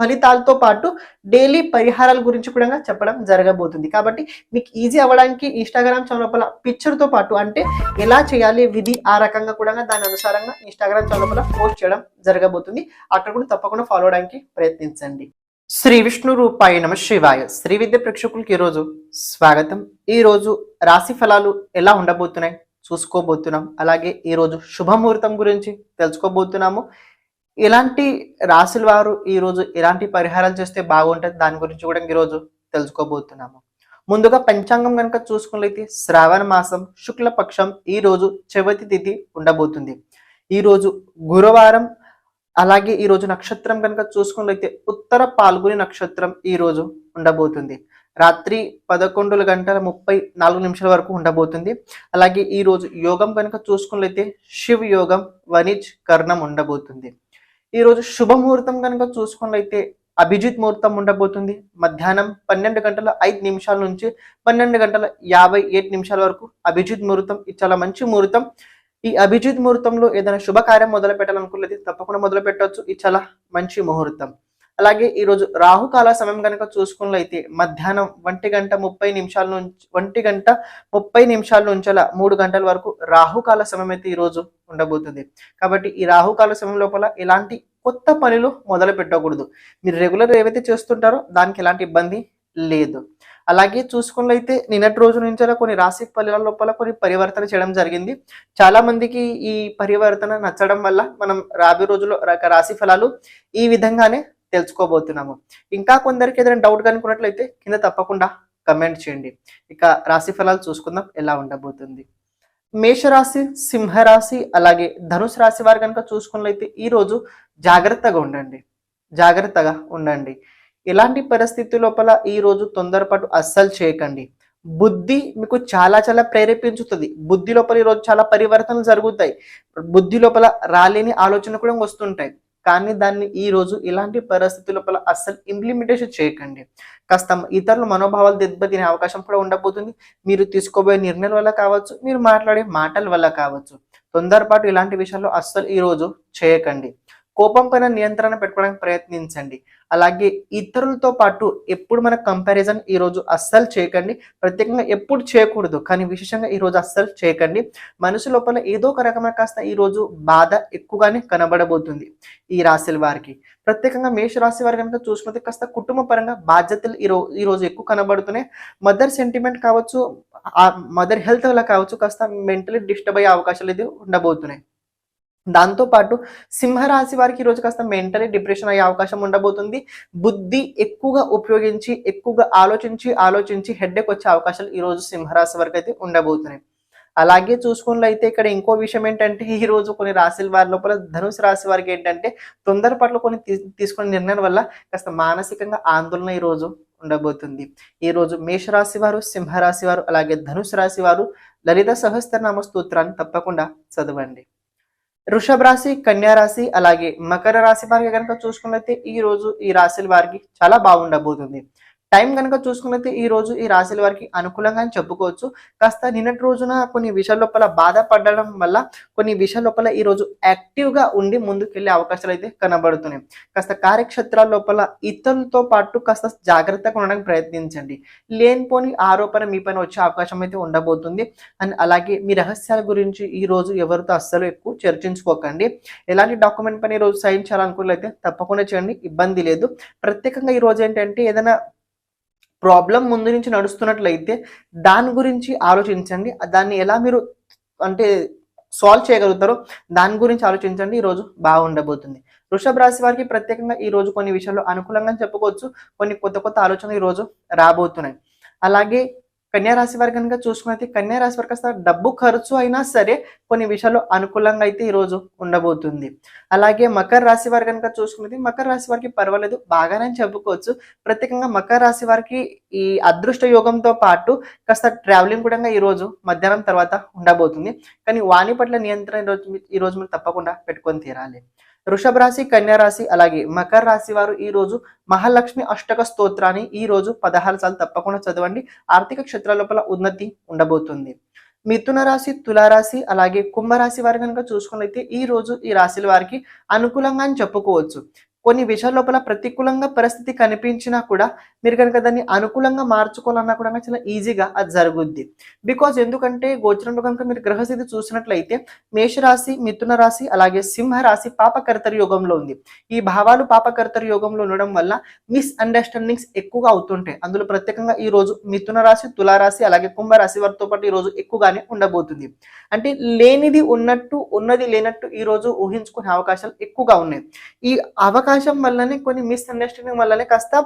ఫలితాలతో పాటు డైలీ పరిహారాల గురించి కూడా చెప్పడం జరగబోతుంది. కాబట్టి మీకు ఈజీ అవ్వడానికి ఇన్స్టాగ్రామ్ చౌలపల పిక్చర్తో పాటు అంటే ఎలా చేయాలి విధి ఆ రకంగా కూడా దాని అనుసారంగా ఇన్స్టాగ్రామ్ చౌలపల పోస్ట్ చేయడం జరగబోతుంది. అక్కడ కూడా తప్పకుండా ఫాలో అవడానికి ప్రయత్నించండి. శ్రీ విష్ణు రూపాయ నమ శివాయ. శ్రీ విద్య ప్రేక్షకులకి ఈరోజు స్వాగతం. ఈ రోజు రాశి ఫలాలు ఎలా ఉండబోతున్నాయి చూసుకోబోతున్నాం. అలాగే ఈరోజు శుభముహూర్తం గురించి తెలుసుకోబోతున్నాము. ఇలాంటి రాశుల వారు ఈరోజు ఎలాంటి పరిహారాలు చేస్తే బాగుంటుంది. దాని గురించి కూడా ఈరోజు తెలుసుకోబోతున్నాము. ముందుగా పంచాంగం కనుక చూసుకున్నట్లయితే శ్రావణ మాసం శుక్లపక్షం ఈ రోజు చవితి తిథి ఉండబోతుంది. ఈరోజు గురువారం అలాగే ఈరోజు నక్షత్రం కనుక చూసుకున్నట్లయితే ఉత్తర పాల్గొని నక్షత్రం ఈరోజు ఉండబోతుంది. రాత్రి పదకొండు గంటల ముప్పై నాలుగు నిమిషాల వరకు ఉండబోతుంది. అలాగే ఈరోజు యోగం కనుక చూసుకున్నట్లయితే శివ యోగం వనిజ్ కర్ణం ఉండబోతుంది. ఈ రోజు శుభముహూర్తం కనుక చూసుకున్నట్లయితే అభిజిత్ ముహూర్తం ఉండబోతుంది. మధ్యాహ్నం పన్నెండు గంటల ఐదు నిమిషాల నుంచి పన్నెండు గంటల యాభై ఏడు నిమిషాల వరకు అభిజిత్ ముహూర్తం. ఇది చాలా మంచి ముహూర్తం. ఈ అభిజిత్ ముహూర్తంలో ఏదైనా శుభకార్యం మొదలు పెట్టాలనుకున్నది తప్పకుండా మొదలు పెట్టవచ్చు ఇది చాలా మంచి ముహూర్తం. అలాగే ఈరోజు రాహుకాల సమయం కనుక చూసుకున్నట్లయితే మధ్యాహ్నం ఒంటి గంట ముప్పై నిమిషాల నుంచి ఒంటి గంట ముప్పై నిమిషాల నుంచల మూడు గంటల వరకు రాహుకాల సమయం అయితే ఈరోజు ఉండబోతుంది. కాబట్టి ఈ రాహుకాల సమయం లోపల ఎలాంటి కొత్త పనులు మొదలు పెట్టకూడదు. మీరు రెగ్యులర్ ఏవైతే చేస్తుంటారో దానికి ఎలాంటి ఇబ్బంది లేదు. అలాగే చూసుకున్నట్లయితే నిన్నటి రోజు నుంచి కొన్ని రాశి ఫలాల లోపల కొన్ని పరివర్తన చేయడం జరిగింది. చాలా మందికి ఈ పరివర్తన నచ్చడం వల్ల మనం రాబోయే రోజుల్లో రాశి ఫలాలు ఈ విధంగానే తెలుసుకోబోతున్నాము. ఇంకా కొందరికి ఏదైనా డౌట్ కనుక్కున్నట్లయితే కింద తప్పకుండా కమెంట్ చేయండి. ఇక రాశి ఫలాలు చూసుకుందాం ఎలా ఉండబోతుంది. మేషరాశి సింహరాశి అలాగే ధనుసు రాశి వారు కనుక చూసుకున్నట్లయితే ఈ రోజు జాగ్రత్తగా ఉండండి. జాగ్రత్తగా ఉండండి. ఎలాంటి పరిస్థితి లోపల ఈ రోజు తొందరపాటు అస్సలు చేయకండి. బుద్ధి మీకు చాలా చాలా ప్రేరేపించుతుంది. బుద్ధి లోపల ఈరోజు చాలా పరివర్తనలు జరుగుతాయి. బుద్ధి లోపల రాలేని ఆలోచన కూడా వస్తుంటాయి. కానీ దాన్ని ఈ రోజు ఇలాంటి పరిస్థితి లోపల అస్సలు ఇంప్లిమెంటేషన్ చేయకండి. కాస్త ఇతరుల మనోభావాలు దెబ్బతినే అవకాశం కూడా ఉండబోతుంది. మీరు తీసుకోబోయే నిర్ణయాల వల్ల కావచ్చు మీరు మాట్లాడే మాటల వల్ల కావచ్చు. తొందరపాటు ఇలాంటి విషయాల్లో అస్సలు ఈ రోజు చేయకండి. కోపం పైన నియంత్రణ పెట్టుకోవడానికి ప్రయత్నించండి. అలాగే ఇతరులతో పాటు ఎప్పుడు మన కంపారిజన్ ఈరోజు అస్సలు చేయకండి. ప్రత్యేకంగా ఎప్పుడు చేయకూడదు. కానీ విశేషంగా ఈరోజు అస్సలు చేయకండి. మనసు లోపల ఏదో ఒక రకమైన కాస్త ఈ రోజు బాధ ఎక్కువగానే కనబడబోతుంది ఈ రాశుల వారికి. ప్రత్యేకంగా మేష రాశి వారి కనుక చూసుకుంటే కాస్త కుటుంబ పరంగా బాధ్యతలు ఈరోజు ఈ రోజు ఎక్కువ కనబడుతున్నాయి. మదర్ సెంటిమెంట్ కావచ్చు ఆ మదర్ హెల్త్ వల్ల కావచ్చు కాస్త మెంటలీ డిస్టర్బ్ అయ్యే అవకాశాలు ఇది ఉండబోతున్నాయి. దాంతోపాటు సింహరాశి వారికి ఈరోజు కాస్త మెంటలీ డిప్రెషన్ అయ్యే అవకాశం ఉండబోతుంది. బుద్ధి ఎక్కువగా ఉపయోగించి ఎక్కువగా ఆలోచించి ఆలోచించి హెడ్డెక్ వచ్చే అవకాశాలు ఈరోజు సింహరాశి వారికి అయితే ఉండబోతున్నాయి. అలాగే చూసుకున్నట్లయితే ఇక్కడ ఇంకో విషయం ఏంటంటే ఈ రోజు కొన్ని రాశుల వారి లోపల ధనుసు రాశి వారికి ఏంటంటే తొందరపాట్లు కొన్ని తీ- తీసుకునే నిర్ణయం వల్ల కాస్త మానసికంగా ఆందోళన ఈ రోజు ఉండబోతుంది. ఈ రోజు మేషరాశి వారు సింహరాశి వారు అలాగే ధనుసు రాశి వారు లలిత సహస్రనామ స్తోత్రాన్ని తప్పకుండా చదవండి. వృషభ రాశి కన్యా రాశి అలాగే మకర రాశి వారికి కనుక చూసుకున్నట్లయితే ఈ రోజు ఈ రాశుల వారికి చాలా బాగుండబోతుంది. టైం కనుక చూసుకున్నట్లయితే ఈ రోజు ఈ రాశుల వారికి అనుకూలంగా అని చెప్పుకోవచ్చు. కాస్త నిన్నటి రోజున కొన్ని విషయాల లోపల బాధపడడం వల్ల కొన్ని విషయాల లోపల ఈ రోజు యాక్టివ్గా ఉండి ముందుకెళ్ళే అవకాశాలు అయితే కనబడుతున్నాయి. కాస్త కార్యక్షేత్రాల లోపల ఇతరులతో పాటు కాస్త జాగ్రత్తగా ఉండడానికి ప్రయత్నించండి. లేనిపోని ఆరోపణ మీ పైన వచ్చే అవకాశం అయితే ఉండబోతుంది. అండ్ అలాగే మీ రహస్యాల గురించి ఈ రోజు ఎవరితో అస్సలు ఎక్కువ చర్చించుకోకండి. ఎలాంటి డాక్యుమెంట్ పైన ఈ రోజు సైన్ చేయాలనుకున్నట్లయితే తప్పకుండా చేయండి. ఇబ్బంది లేదు. ప్రత్యేకంగా ఈ రోజు ఏంటంటే ఏదైనా ప్రాబ్లం ముందు నుంచి నడుస్తున్నట్లయితే దాని గురించి ఆలోచించండి. దాన్ని ఎలా మీరు అంటే సాల్వ్ చేయగలుగుతారో దాని గురించి ఆలోచించండి. ఈ రోజు బాగుండబోతుంది. వృషభ రాశి వారికి ప్రత్యేకంగా ఈ రోజు కొన్ని విషయాల్లో అనుకూలంగా చెప్పుకోవచ్చు. కొన్ని కొత్త కొత్త ఆలోచనలు ఈ రోజు రాబోతున్నాయి. అలాగే కన్యారాశి రాశి చూసుకున్నది కనుక చూసుకున్నైతే కన్యా రాశి వారికి కాస్త డబ్బు ఖర్చు అయినా సరే కొన్ని విషయాలు అనుకూలంగా అయితే ఈరోజు ఉండబోతుంది. అలాగే మకర రాశి వారు కనుక చూసుకున్నది మకర రాశి వారికి పర్వాలేదు బాగానే చెప్పుకోవచ్చు. ప్రత్యేకంగా మకర రాశి వారికి ఈ అదృష్ట యోగంతో పాటు కాస్త ట్రావెలింగ్ కూడా ఈ రోజు మధ్యాహ్నం తర్వాత ఉండబోతుంది. కానీ వాణి పట్ల నియంత్రణ ఈరోజు ఈరోజు ఈ రోజు మీరు తప్పకుండా పెట్టుకొని తీరాలి. వృషభ రాశి కన్యారాశి అలాగే మకర రాశి వారు ఈ రోజు మహాలక్ష్మి అష్టక స్తోత్రాన్ని ఈ రోజు పదహారు సార్లు తప్పకుండా చదవండి. ఆర్థిక క్షేత్రాల లోపల ఉన్నతి ఉండబోతుంది. మిథున రాశి తులారాశి అలాగే కుంభరాశి వారు కనుక చూసుకున్నైతే ఈ రోజు ఈ రాశుల వారికి అనుకూలంగా అని చెప్పుకోవచ్చు. కొన్ని విషయాల లోపల ప్రతికూలంగా పరిస్థితి కనిపించినా కూడా మీరు కనుక దాన్ని అనుకూలంగా మార్చుకోవాలన్నా కూడా చాలా ఈజీగా అది జరుగుద్ది. బికాజ్ ఎందుకంటే గోచరంలో కనుక మీరు గ్రహస్థితి చూసినట్లయితే మేషరాశి మిథున రాశి అలాగే సింహ రాశి పాపకర్తర యోగంలో ఉంది. ఈ భావాలు పాపకర్తర యోగంలో ఉండడం వల్ల మిస్అండర్స్టాండింగ్స్ ఎక్కువగా అవుతుంటాయి. అందులో ప్రత్యేకంగా ఈ రోజు మిథున రాశి తులారాశి అలాగే కుంభరాశి వారితో పాటు ఈ రోజు ఎక్కువగానే ఉండబోతుంది. అంటే లేనిది ఉన్నట్టు ఉన్నది లేనట్టు ఈ రోజు ఊహించుకునే అవకాశాలు ఎక్కువగా ఉన్నాయి. ఈ అవకాశం వల్లనే కొన్ని మిస్అండర్స్టాండింగ్ వల్లనే కాస్త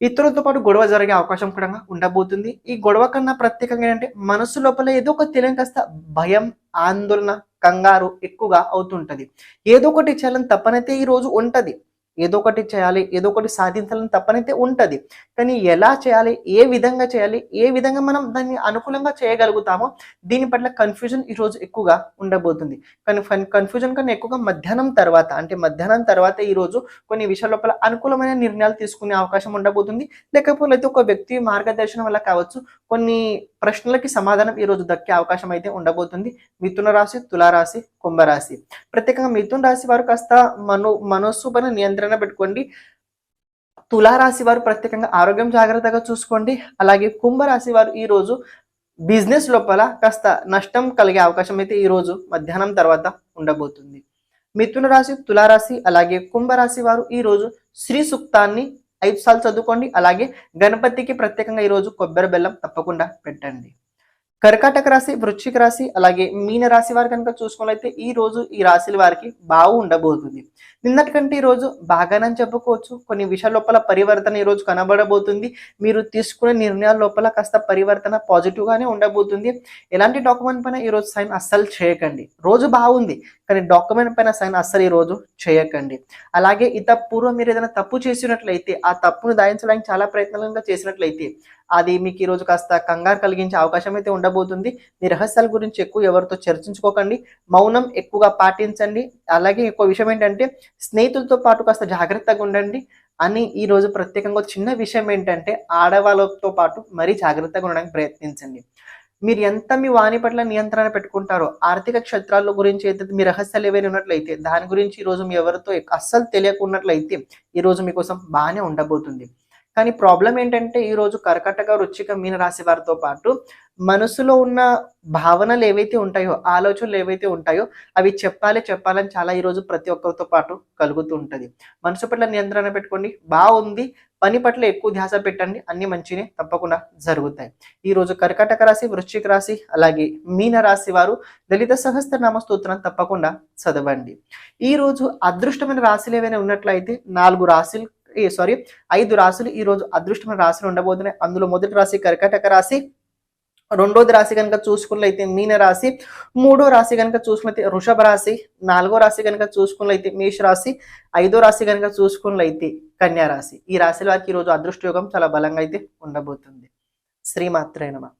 ఇతరులతో పాటు గొడవ జరిగే అవకాశం కూడా ఉండబోతుంది. ఈ గొడవ కన్నా ప్రత్యేకంగా ఏంటంటే మనసు లోపల ఏదో ఒక తెలియని కాస్త భయం ఆందోళన కంగారు ఎక్కువగా అవుతుంటది. ఏదో ఒకటి చేయాలని తప్పనైతే ఈ రోజు ఉంటది. ఏదో ఒకటి చేయాలి ఏదో ఒకటి సాధించాలని తప్పనైతే ఉంటది. కానీ ఎలా చేయాలి ఏ విధంగా చేయాలి ఏ విధంగా మనం దాన్ని అనుకూలంగా చేయగలుగుతామో దీని పట్ల కన్ఫ్యూజన్ ఈ రోజు ఎక్కువగా ఉండబోతుంది. కానీ కన్ఫ్యూజన్ కన్నా ఎక్కువగా మధ్యాహ్నం తర్వాత అంటే మధ్యాహ్నం తర్వాత ఈ రోజు కొన్ని విషయాల లోపల అనుకూలమైన నిర్ణయాలు తీసుకునే అవకాశం ఉండబోతుంది. లేకపోతే ఒక వ్యక్తి మార్గదర్శనం వల్ల కావచ్చు కొన్ని ప్రశ్నలకి సమాధానం ఈ రోజు దక్కే అవకాశం అయితే ఉండబోతుంది. మిథున రాశి తులారాశి కుంభరాశి. ప్రత్యేకంగా మిథున రాశి వారు కాస్త మనో మనస్సు పైన నియంత్రణ పెట్టుకోండి. తులారాశి వారు ప్రత్యేకంగా ఆరోగ్యం జాగ్రత్తగా చూసుకోండి. అలాగే కుంభరాశి వారు ఈ రోజు బిజినెస్ లోపల కాస్త నష్టం కలిగే అవకాశం అయితే ఈ రోజు మధ్యాహ్నం తర్వాత ఉండబోతుంది. మిథున రాశి తులారాశి అలాగే కుంభరాశి వారు ఈ రోజు శ్రీ సూక్తాన్ని ఐదు సార్లు చదువుకోండి. అలాగే గణపతికి ప్రత్యేకంగా ఈ రోజు కొబ్బరి బెల్లం తప్పకుండా పెట్టండి. కర్కాటక రాశి వృశ్చిక రాశి అలాగే మీన రాశి వారు కనుక చూసుకున్నట్లయితే ఈ రోజు ఈ రాశుల వారికి బాగు ఉండబోతుంది. నిన్నటి కంటే ఈ రోజు బాగానని చెప్పుకోవచ్చు. కొన్ని విషయాల లోపల పరివర్తన ఈ రోజు కనబడబోతుంది. మీరు తీసుకునే నిర్ణయాల లోపల కాస్త పరివర్తన పాజిటివ్ గానే ఉండబోతుంది. ఎలాంటి డాక్యుమెంట్ పైన ఈ రోజు సైన్ అస్సలు చేయకండి. రోజు బాగుంది కానీ డాక్యుమెంట్ పైన సైన్ అస్సలు ఈ రోజు చేయకండి. అలాగే ఇత పూర్వం మీరు ఏదైనా తప్పు చేసినట్లయితే ఆ తప్పును దాయించడానికి చాలా ప్రయత్నాలుగా చేసినట్లయితే అది మీకు ఈరోజు కాస్త కంగారు కలిగించే అవకాశం అయితే ఉండబోతుంది. మీ రహస్యాల గురించి ఎక్కువ ఎవరితో చర్చించుకోకండి. మౌనం ఎక్కువగా పాటించండి. అలాగే ఎక్కువ విషయం ఏంటంటే స్నేహితులతో పాటు కాస్త జాగ్రత్తగా ఉండండి. అని ఈరోజు ప్రత్యేకంగా చిన్న విషయం ఏంటంటే ఆడవాళ్ళతో పాటు మరీ జాగ్రత్తగా ఉండడానికి ప్రయత్నించండి. మీరు ఎంత మీ వాణి పట్ల నియంత్రణ పెట్టుకుంటారో ఆర్థిక క్షేత్రాల్లో గురించి అయితే మీ రహస్యాలు ఏవైనా ఉన్నట్లయితే దాని గురించి ఈ రోజు మీ ఎవరితో అస్సలు తెలియకున్నట్లయితే ఈ రోజు మీకోసం బాగానే ఉండబోతుంది. కానీ ప్రాబ్లం ఏంటంటే ఈరోజు కర్కటక రుచిక మీన రాశి వారితో పాటు మనసులో ఉన్న భావనలు ఏవైతే ఉంటాయో ఆలోచనలు ఏవైతే ఉంటాయో అవి చెప్పాలి చెప్పాలని చాలా ఈరోజు ప్రతి ఒక్కరితో పాటు కలుగుతూ ఉంటుంది. మనసు పట్ల నియంత్రణ పెట్టుకోండి. బాగుంది. పని పట్ల ఎక్కువ ధ్యాస పెట్టండి. అన్ని మంచినే తప్పకుండా జరుగుతాయి. ఈ రోజు కర్కటక రాశి వృశ్చిక రాశి అలాగే మీన రాశి వారు దళిత సహస్రనామ స్తోత్రం తప్పకుండా చదవండి. ఈ రోజు అదృష్టమైన రాశులు ఏవైనా ఉన్నట్లయితే నాలుగు రాశులు సారీ ఐదు రాశులు ఈ రోజు అదృష్టమైన రాశులు ఉండబోతున్నాయి. అందులో మొదటి రాశి కర్కటక రాశి రెండోది రాశి కనుక చూసుకున్నట్లయితే మీన రాశి మూడో రాశి కనుక చూసుకున్నట్లయితే వృషభ రాశి నాలుగో రాశి కనుక చూసుకున్నట్లయితే మేష రాశి ఐదో రాశి కనుక చూసుకున్నట్లయితే కన్యా రాశి. ఈ రాశిల వారికి ఈ రోజు చాలా బలంగా అయితే ఉండబోతుంది. శ్రీమాత్రేనమా